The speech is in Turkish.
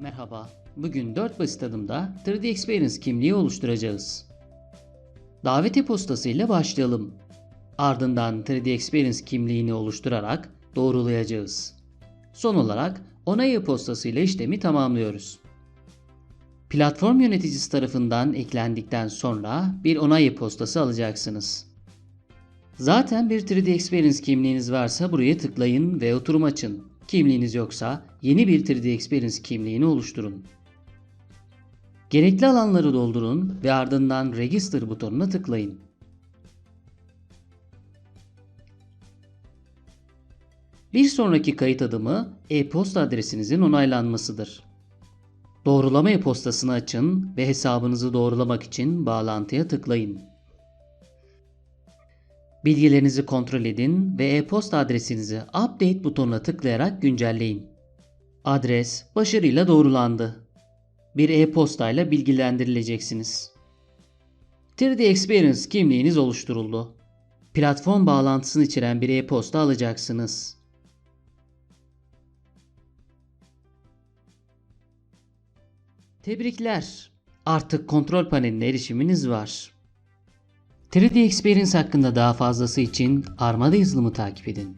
Merhaba, bugün 4 basit adımda 3D Experience kimliği oluşturacağız. Davet e-postası ile başlayalım. Ardından 3D Experience kimliğini oluşturarak doğrulayacağız. Son olarak onay e-postası ile işlemi tamamlıyoruz. Platform yöneticisi tarafından eklendikten sonra bir onay e-postası alacaksınız. Zaten bir 3D Experience kimliğiniz varsa buraya tıklayın ve oturum açın. Kimliğiniz yoksa yeni bir 3D Experience kimliğini oluşturun. Gerekli alanları doldurun ve ardından Register butonuna tıklayın. Bir sonraki kayıt adımı e-posta adresinizin onaylanmasıdır. Doğrulama e-postasını açın ve hesabınızı doğrulamak için bağlantıya tıklayın. Bilgilerinizi kontrol edin ve e-posta adresinizi Update butonuna tıklayarak güncelleyin. Adres başarıyla doğrulandı. Bir e-posta ile bilgilendirileceksiniz. 3D Experience kimliğiniz oluşturuldu. Platform bağlantısını içeren bir e-posta alacaksınız. Tebrikler. Artık kontrol paneline erişiminiz var. 3D Experience hakkında daha fazlası için Armada yazılımı takip edin.